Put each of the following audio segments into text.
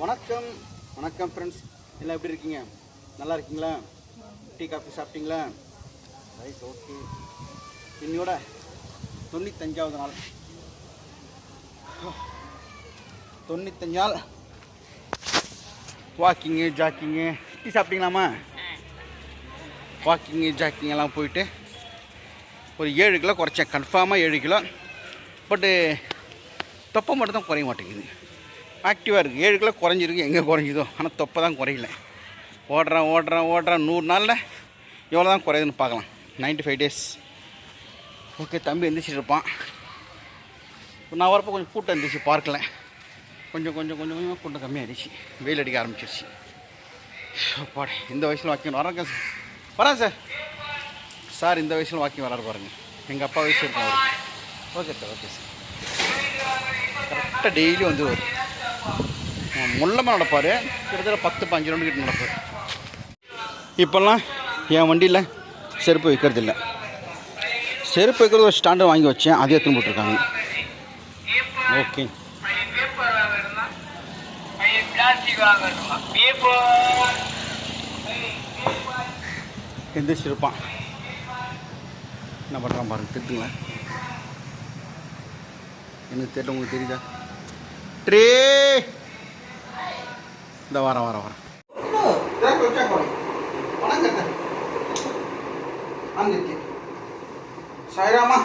வணக்கம். வணக்கம் ஃப்ரெண்ட்ஸ் எல்லாம் எப்படி இருக்கீங்க? நல்லா இருக்கீங்களா? டீ காஃபி சாப்பிட்டீங்களா? ரைட் ஓகே இன்னையோட தொண்ணூத்தஞ்சாவது நாள். தொண்ணூத்தஞ்சு நாள் வாக்கிங்கு ஜாக்கிங்கு டீ சாப்பிட்டீங்களாம்மா? வாக்கிங்கு ஜாக்கிங் எல்லாம் போயிட்டு ஒரு ஏழு கிலோ குறைச்சேன். கன்ஃபார்மாக ஏழு கிலோ. பட்டு தொப்பை மட்டும் தான் குறைய மாட்டேங்குது. ஆக்டிவாக இருக்குது ஏழு கிலோ குறைஞ்சிருக்கு. எங்கே குறைஞ்சிதோ? ஆனால் தொப்பை தான் குறையல. ஓடுறேன் ஓடுறேன் ஓடுறேன். நூறு நாளில் எவ்வளோ தான் குறையுதுன்னு பார்க்கலாம். 95 ஃபைவ் டேஸ் ஓகே தம்பி எந்திரிச்சிட்டு இருப்பான். நான் வரப்போ கொஞ்சம் கூட்டம் இருந்துச்சு பார்க்கல. கொஞ்சம் கொஞ்சம் கொஞ்சம் கொஞ்சமாக கூட்டம் கம்மியாகிடுச்சு வெயில் அடிக்க ஆரம்பிச்சிருச்சு. அப்பாடி இந்த வயசில் வாக்கிங் வரேன் சார். வரேன் சார். சார் இந்த வயசில் வாக்கிங் வராரு பாருங்கள் எங்கள் அப்பா வயசு இருக்கும் அவருக்கு. Okay sir okay sir. கரெக்டாக டெய்லி வந்து வரும். முள்ளமாக நடப்பார். கிட்டத்தட்ட பத்து பஞ்சு ரவுண்டு கிட்ட நடப்பார் இப்போல்லாம் என் வண்டியில் செருப்பு வைக்கிறது இல்லை செருப்பு வைக்கிறது ஒரு ஸ்டாண்டர்ட் வாங்கி வச்சேன். அதே எடுத்துன்னு போட்டிருக்காங்க. ஓகே. எந்திரிச்சிருப்பான். என்ன பண்ணுறான் பாருங்க திட்டுங்களேன் எனக்கு தெரியல உங்களுக்கு தெரியுதா? ட்ரே! இந்த வாரம் வாரம் வரேன் சாய்ராமா?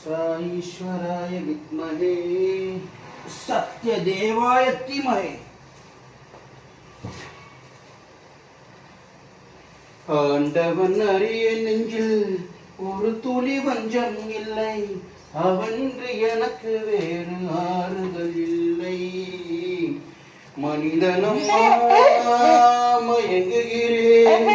சாயீஸ்வராய வித்மகே சத்யதேவாய தீமகே. ஆண்டவன் அறிய நெஞ்சில் ஒரு துளி வஞ்சம் இல்லை. அவன்று எனக்கு வேறு ஆறுதல் இல்லை. மனிதனும் மயங்குகிறேன்.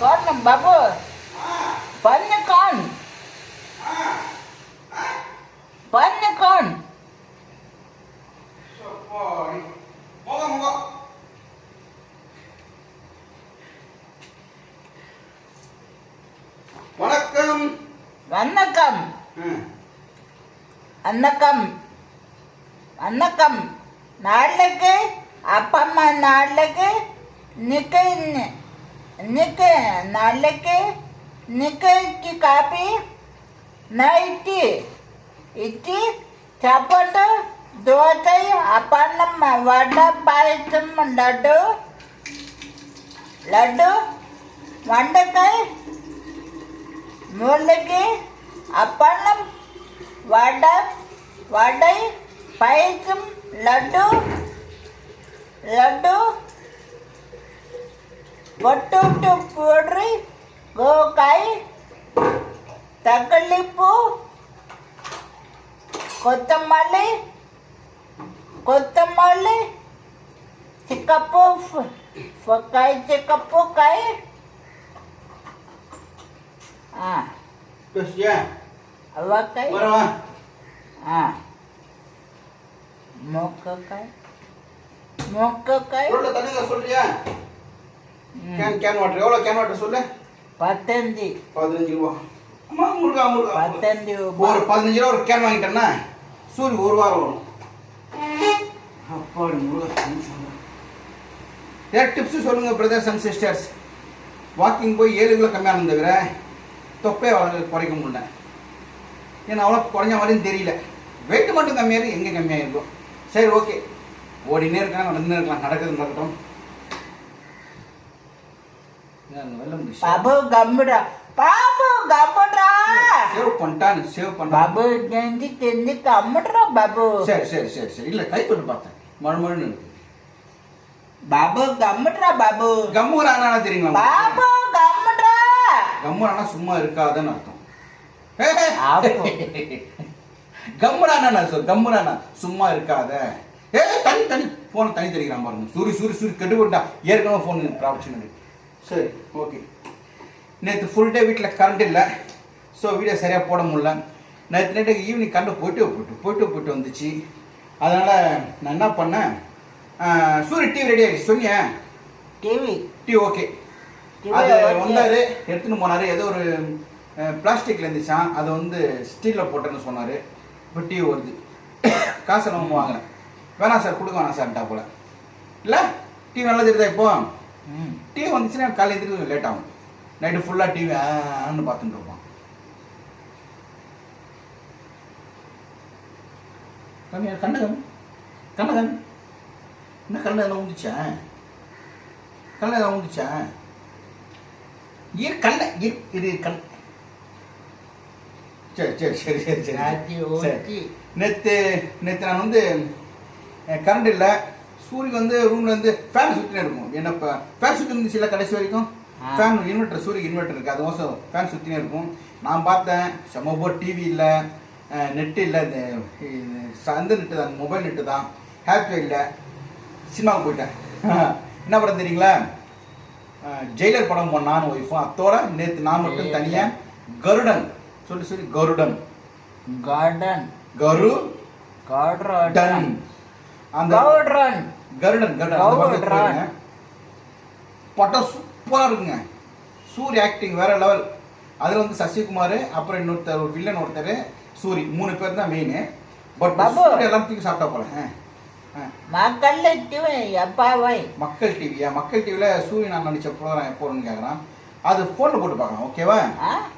Con babu. வணக்கம். வணக்கம். வணக்கம். நாளைக்கு அப்பா அம்மா நாளைக்கு நிக்க நிக்க நாளைக்கு நிக்கி காப்பி நைட்டு இட்லி சாப்பாடு தோசை அப்பளம் வடை பாயசம் லட்டு லட்டு வண்டக்காய் முழுகு அப்பளம் வடை வடை பயக்கும் லட்டு லட்டு ஒட்டுட்டு போடுறி கோகாய் தக்களிப்பூ கொத்தமல்லி கொத்தமல்லி சிக்கப்பூ காய் சிக்கப்பூ காய் ಹಾಂ ಖುಷಿಯಾ ಅವಕಾಯಿ ಬರವಾ ಹಾಂ மொக்கக்காய்? மொக்கக்காய்? உருளை தண்ணியில சொல்றியா? கேன் கேன் வாட்டர் எவ்வளோ கேன் வாட்டர் சொல்லு? பத்தஞ்சு. பதினஞ்சு ரூபா. அம்மா முருகா முருகா. பத்தஞ்சு ஒரு பதினஞ்சு ரூபா ஒரு கேன் வாங்கிட்டேன்னா சூரிய ஒரு வாரம் வரும். அப்பா முருகா ஏன் டிப்ஸு சொல்லுங்கள் பிரதர்ஸ் அண்ட் சிஸ்டர்ஸ் வாக்கிங் போய் ஏழு கிலோ கம்மியாக இருந்தவரை தொப்பே அவளுக்கு குறைக்க முடியல ஏன்னா அவ்வளோ குறைஞ்ச மாதிரியும் தெரியல. வெயிட் மட்டும் கம்மியாக எங்கே கம்மியாக இருக்கும் சரி ஓகே ஓடினே இருக்கலாம் நடந்துனே இருக்கலாம் நடக்கிறது நடக்கட்டும் பாபு கம்முடா. பாபு கம்முடா. சேவ் பண்ணிட்டான் சேவ் பண்ண. பாபு தெரிஞ்சு தெரிஞ்சு கம்முடுறா பாபு. சரி சரி சரி சரி. இல்லை கை பண்ணி பார்த்தேன். மறுமொழி பாபு கம்முடுறா பாபு. கம்முறானா தெரியுங்களா பாபு கம் கம்மூர் ஆனா சும்மா இருக்காதுன்னு அர்த்தம். கம்முடானா சொல் கம்முடானா சும்மா இருக்காத. ஏ தனி தனி ஃபோனை தனி தெரிக்கிறான் பாருங்க. சூரி சூரி சூரி கெட்டு போட்டா ஏற்கனவே ஃபோன் ப்ராப்ஷன் சரி ஓகே நேற்று ஃபுல் டே வீட்டில் கரண்ட் இல்லை. ஸோ வீடியோ சரியாக போட முடியல. நேற்று நைட்டு ஈவினிங் கண்டு போயிட்டு போயிட்டு போயிட்டு போயிட்டு வந்துச்சு. அதனால் நான் என்ன பண்ணேன்? சூரிய டிவி ரெடி ஆகிடுச்சு சொன்னியா? டிவி டிவி ஓகே அது. வந்தார் எடுத்துன்னு போனார். ஏதோ ஒரு பிளாஸ்டிக்கில் இருந்துச்சான் அதை வந்து ஸ்டீலில் போட்டேன்னு சொன்னார். இப்போ டிவி வருது. காசை நம்ம வாங்கினேன் வேணாம் சார் கொடுக்க வேணாம் சார்ட்டா போல. இல்லை? டிவி நல்லா தெரியுதா இப்போ? டிவி வந்துச்சுன்னா காலையில் எந்திரிக்க லேட் ஆகும். நைட்டு ஃபுல்லாக டிவி ஆன்னு பார்த்துட்டு இருப்பான். கம்மி கண்ணு கம்மி கண்ணு கம்மி என்ன கண்ணு எல்லாம் ஊந்துச்சா கண்ணு எல்லாம் ஊந்துச்சா இரு கண்ண இரு இது கண். சரி சரி சரி சரி சரி. சரி. நேற்று நேற்று நான் வந்து கரண்ட் இல்லை. சூரியன் வந்து ரூமில் வந்து ஃபேன் சுற்றினே இருக்கும். என்ன இப்போ ஃபேன் சுற்றி இருந்துச்சுல்ல கடைசி வரைக்கும். ஃபேன் இன்வெர்டர் சூரிய இன்வெர்டர் இருக்குது அது மோசம். ஃபேன் சுற்றினே இருக்கும். நான் பார்த்தேன் செம்ம போர் டிவி இல்லை. நெட்டு இல்லை. இந்த அந்த நெட்டு தான் மொபைல் நெட்டு தான். ஹேப்பி இல்லை. சினிமாவுக்கு போயிட்டேன். என்ன படம் தெரியுங்களா? ஜெயிலர் படம் போன நானும் ஒய்ஃபும் அத்தோட நேற்று நான் மட்டும் தனியாக கருடன். சொல்லி சொல்லி கருடன். கார்டன் கரு கார்டன் டன். அந்த கருடன் கருடன். கருடன். படம் சூப்பரா இருக்குங்க. சூரிய ஆக்டிங் வேற லெவல் அதுல வந்து சசிகுமார் அப்புறம் இன்னொருத்தர் ஒரு வில்லன் ஒருத்தர் சூரி. மூணு பேர் தான் மெயின் பட் எல்லாம் தூக்கி சாப்பிட்டா போல. மக்கள் டிவி எப்பாவை மக்கள் டிவியா மக்கள் டிவியில் சூரியன் நான் நடித்த ப்ரோக்ராம் எப்போ கேட்குறான் அது ஃபோனில் போட்டு பார்க்கலாம் ஓகேவா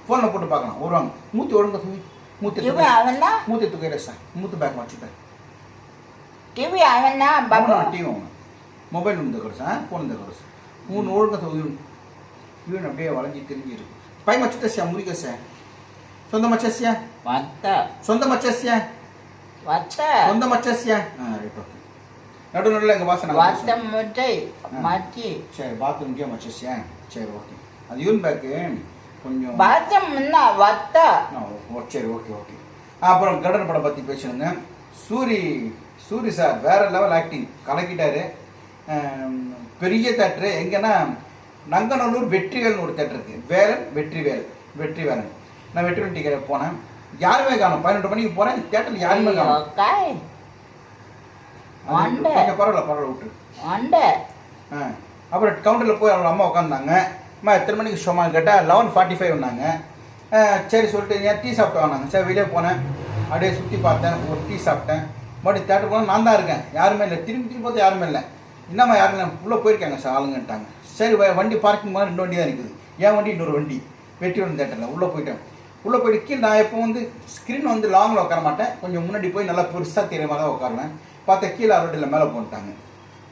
ஃபோனில் போட்டு பார்க்கலாம் ஒரு மூத்தி ஒழுங்க தூவி மூத்தி மூத்தி தூக்கிற சார். மூத்து பேக் வச்சுப்பேன் டிவி அவன்னா டிவி அவன் மொபைல் வந்து கொடுசா ஃபோன் வந்து சார். மூணு ஓடுங்க தூவி இவன் அப்படியே வளைஞ்சி திரும்பி இருக்கு. பை மச்சத்தசியா முறிக்கசியா சொந்த மச்சசியா வந்த சொந்த மச்சசியா வச்ச சொந்த மச்சசியா ஆ ரைட் ஓகே நடு நடுவில் எங்கள் பாசம் வாசம் மொட்டை மாற்றி சரி பாத்ரூம் கே மச்சியா சரி ஓகே அது யூன் பேக்கு கொஞ்சம் பாத்ரூம் என்ன வத்தா. சரி ஓகே ஓகே அப்புறம் கடன் படம் பற்றி பேசியிருந்தேன் சூரி சூரி சார் வேற லெவல் ஆக்டிங் கலக்கிட்டாரு. பெரிய தேட்ரு எங்கன்னா நங்கநல்லூர் வெற்றிவேல்னு ஒரு தேட்டர் இருக்குது வேலன் வெற்றிவேல் வெற்றிவேலன். நான் வெற்றிவேல் டிக்கெட் போனேன். யாருமே காணும். பதினெட்டு மணிக்கு போனேன். தேட்டரில் யாருமே காணும். கொஞ்சம் பரவாயில்ல பரவாயில்ல விட்டு. அண்டை. அப்புறம் கவுண்டரில் போய் அவரோட அம்மா உட்காந்தாங்க அம்மா எத்தனை மணிக்கு ஷோமா கேட்டால் லெவன் ஃபார்ட்டி ஃபைவ் வந்தாங்க. சரி சொல்லிட்டு ஏன் டீ சாப்பிட்டு வந்தாங்க சரி வெளியே போனேன். அப்படியே சுற்றி பார்த்தேன். ஒரு டீ சாப்பிட்டேன். மறுபடியும் தேட்டர் போனால் நான் தான் இருக்கேன். யாருமே இல்லை. திரும்பி திரும்பி பார்த்தா யாருமே இல்லை. என்னம்மா யாரும் இல்லை? உள்ளே போயிருக்காங்க சார் ஆளுங்கன்ட்டாங்க. சரி வண்டி பார்க்கிங் போனால் ரெண்டு வண்டி தான் இருக்குது. என் வண்டி? இன்னொரு வண்டி. வெட்டி ஒன்று தேட்டரில் உள்ளே போயிட்டேன். உள்ளே போயிட்டு கீழே நான் எப்போ வந்து ஸ்க்ரீன் வந்து லாங்கில் உட்கார மாட்டேன். கொஞ்சம் முன்னாடி போய் நல்லா பெருசாக தெரியுற மாதிரி தான் உட்காருவேன். பார்த்தா கீழே அரோட்டில் மேலே போட்டாங்க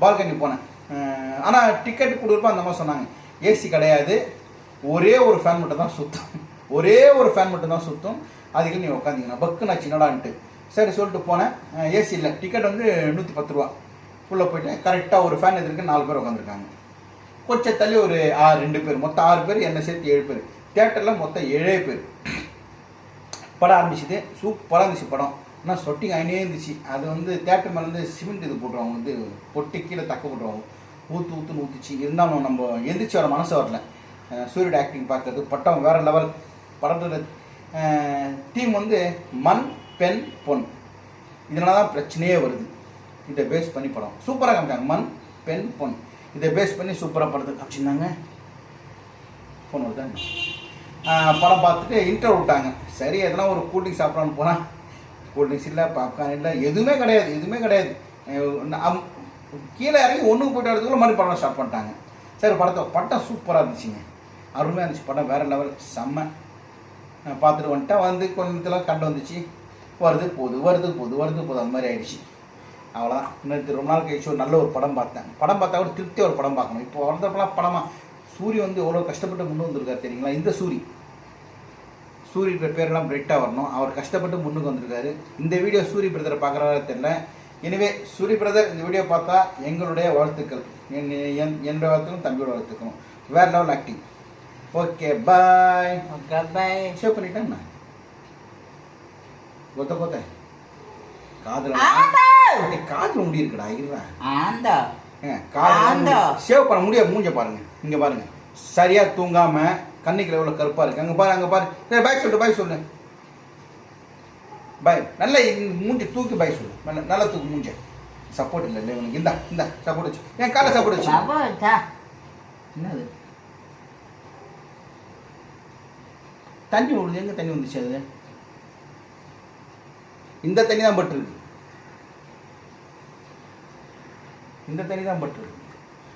பால்கனி போனேன். ஆனால் டிக்கெட் கொடுக்குறப்ப அந்த மாதிரி சொன்னாங்க. ஏசி கிடையாது. ஒரே ஒரு ஃபேன் மட்டும் தான் சுற்றும் ஒரே ஒரு ஃபேன் மட்டும் தான் சுற்றும் அதுக்கு நீ உட்காந்திங்கன்னா பக்கு நான் சின்னடான்ட்டு சரி சொல்லிட்டு போனேன். ஏசி இல்லை. டிக்கெட் வந்து நூற்றி பத்து ரூபா. உள்ளே போயிட்டேன் கரெக்டாக ஒரு ஃபேன் எதிர்க்கு நாலு பேர் உட்காந்துருக்காங்க கொஞ்சம் தள்ளி ஒரு ஆறு ரெண்டு பேர். மொத்தம் ஆறு பேர் என்னை சேர்த்து ஏழு பேர். தேட்டரில் மொத்தம் ஏழே பேர். படம் ஆரம்பிச்சுது. சூப்பராக இருந்துச்சு படம். ஆனால் சொட்டிங் ஆகினே இருந்துச்சு. அது வந்து தேட்டர் மேலேருந்து சிமெண்ட் இது போட்டுருவாங்க வந்து பொட்டி கீழே தக்க போட்டுருவாங்க. ஊற்று ஊற்றுன்னு ஊற்றுச்சு இருந்தாலும் நம்ம எந்திரிச்சு வர மனசு வரல. அஹ் சூரியோட ஆக்டிங் பார்க்கறது பட்டம் வேறு லெவல் படத்தில் டீம் வந்து மண் பெண் பொன். இதனால தான் பிரச்சனையே வருது. இதை பேஸ் பண்ணி படம். சூப்பராக காமிச்சாங்க. மண் பெண் பொன். இதை பேஸ் பண்ணி சூப்பராக படத்தை காமிச்சிருந்தாங்க. ஃபோன் வருதா படம் பார்த்துட்டு இன்டர் விட்டாங்க. சரி எதனா ஒரு கூட்டிங் சாப்பிட்றான்னு போனால் கூல்ட்ரிங்க்ஸ் இல்லை பாப்கார்ன் இல்லை எதுவுமே கிடையாது எதுவுமே கிடையாது. கீழே இறங்கி ஒன்றுக்கு போய்ட்டு வரதுக்குள்ள மறுபடியும் படம் ஸ்டார்ட் பண்ணிட்டாங்க. சரி படத்தை படம் சூப்பராக இருந்துச்சுங்க. அருமையாக இருந்துச்சு படம் வேறு லெவல் செம்ம. நான் பார்த்துட்டு வந்துட்டேன் வந்து கொஞ்சத்தில் கண்டு வந்துச்சு. வருது போகுது வருது போகுது வருது போகுது அந்த மாதிரி ஆயிடுச்சு. அவ்வளோதான் நேற்று ரொம்ப நாள் கழிச்சு ஒரு நல்ல ஒரு படம் பார்த்தேன். படம் பார்த்தா கூட திருப்தி ஒரு படம் பார்க்கணும். இப்போ வளர்ந்தப்பெல்லாம் படமாக சூரி வந்து எவ்வளோ கஷ்டப்பட்டு முன்னு வந்திருக்காரு தெரியுங்களா? இந்த சூரி. சூரிய பேரெல்லாம் பிரெட்டாக வரணும். அவர் கஷ்டப்பட்டு முன்னுக்கு வந்திருக்காரு. இந்த வீடியோ சூரி பிரதரை பார்க்குறாரா தெரியல. எனவே சூரி பிரதர் இந்த வீடியோ பார்த்தா எங்களுடைய வாழ்த்துக்கள். என் என்- என்னுடைய வாழ்த்துக்களும் தம்பியோட வாழ்த்துக்களும். வேற level acting okay bye okay bye save பண்ணிட்டேன் கொத்த கொத்த காதுல காதுல முடி இருக்குடா இருடா. ஏங்க, காதுல. சேவ் பண்ண முடியாது மூஞ்ச பாருங்க. இங்க பாருங்க. சரியா தூங்காம கண்ணுக்குள்ள எவ்வளவு கருப்பா இருக்கு? அங்க பாரு அங்க பாரு. பேக் சொல்லு பேக் சொல்லு. பாய் நல்லா மூஞ்சி தூக்கி பாய் சொல்லு. நல்லா நல்லா தூக்கு மூஞ்ச. சப்போர்ட் இல்லை இல்லை உனக்கு இந்தா இந்தா சப்போர்ட் வச்சு. என் காலை சப்போர்ட் வச்சு. என்னது? தண்ணி விடுது எங்கே தண்ணி வந்துச்சு அது இந்த தண்ணி தான் பட்டுருக்கு இந்த தண்ணி தான் பட்டுருக்கு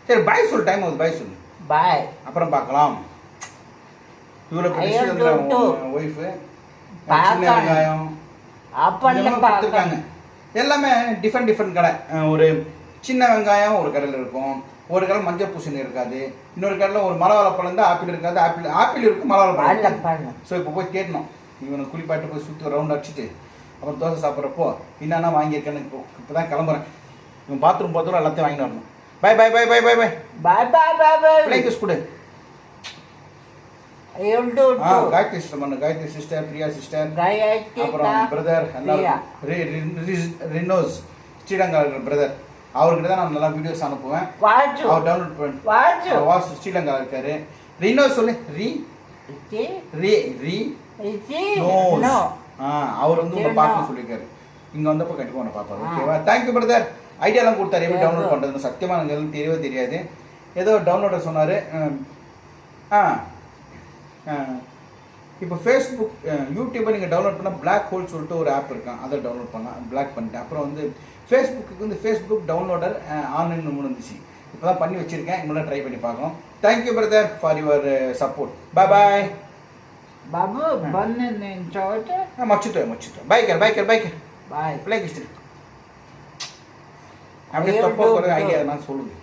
சரி பாய் சொல்லு. டைம் ஆகுது. பாய் சொல்லு. பாய் அப்புறம் பார்க்கலாம். இவ்வளோ. ஒய்ஃபு. வெங்காயம். கொடுத்துருக்காங்க எல்லாமே டிஃப்ரெண்ட் டிஃப்ரெண்ட் கடை. ஒரு சின்ன வெங்காயம் ஒரு கடையில் இருக்கும். ஒரு கடை மஞ்சள் பூசணி இருக்காது. இன்னொரு கடையில் ஒரு மலவாழைப்பழம் இருந்தால் ஆப்பிள் இருக்காது. ஆப்பிள் ஆப்பிள் இருக்கும் மலவாழைப்பழம் ஸோ இப்போ போய் கேட்டணும் இவனை குளிப்பாட்டு போய் சுற்றி ரவுண்ட் அடிச்சுட்டு அப்புறம் தோசை சாப்பிட்றப்போ என்னென்ன வாங்கியிருக்கேன்னு இப்போ இப்போ தான் கிளம்புறேன். இவன் பாத்ரூம் பாத்ரூம் எல்லாத்தையும் வாங்கிட்டு வரணும். Bye bye bye bye bye bye bye bye bye bye பிள்ளைக்கு கிஸ் கொடு. Gayatri sister Gayatri sister Priya sister அப்புறம் பிரதர். ரினோஸ் ஸ்ரீலங்கா இருக்கிற பிரதர் அவர்கிட்ட தான் நான் நல்லா வீடியோஸ் அனுப்புவேன். அவர் டவுன்லோட் பண்ணி வாசு ஸ்ரீலங்கா இருக்காரு. ரினோஸ் சொல்லு. ரி ரே ரி அவர் வந்து உங்களை. பார்க்கணும்னு சொல்லியிருக்காரு. இங்கே வந்தப்போ கண்டிப்பாக உன்னை பார்ப்பாரு. ஓகேவா தேங்க்யூ பிரதர் ஐடியாலாம் கொடுத்தாரு எப்படி டவுன்லோட். பண்ணுறதுன்னு சத்தியமாக எனக்கு எதுவும் தெரியவே தெரியாது. ஏதோ டவுன்லோடர் சொன்னார். ஆ. இப்போ ஃபேஸ்புக் யூடியூப்பை நீங்கள் டவுன்லோட் பண்ணால் Black ஹோல் சொல்லிட்டு ஒரு ஆப் இருக்கான் அதை டவுன்லோட் பண்ணலாம் பிளாக் பண்ணிட்டேன் அப்புறம் வந்து ஃபேஸ்புக்கு வந்து ஃபேஸ்புக் டவுன்லோடர் ஆன்லைன் ஒன்று இருந்துச்சு இப்போ தான் பண்ணி வச்சுருக்கேன் இன்னும் ட்ரை பண்ணி பார்க்கணும் thank you brother for your support bye bye Babu bun నేను చోట మర్చిపోయా మర్చిపోయా బైకర్ బైకర్ బైకర్ బాయ్ பிள்ளைக்கு இஷ்டம் அப்படியே ஐயோ, தப்பா டூ, சொல்ற டூ. ஐடியா நான் சொல்லுங்க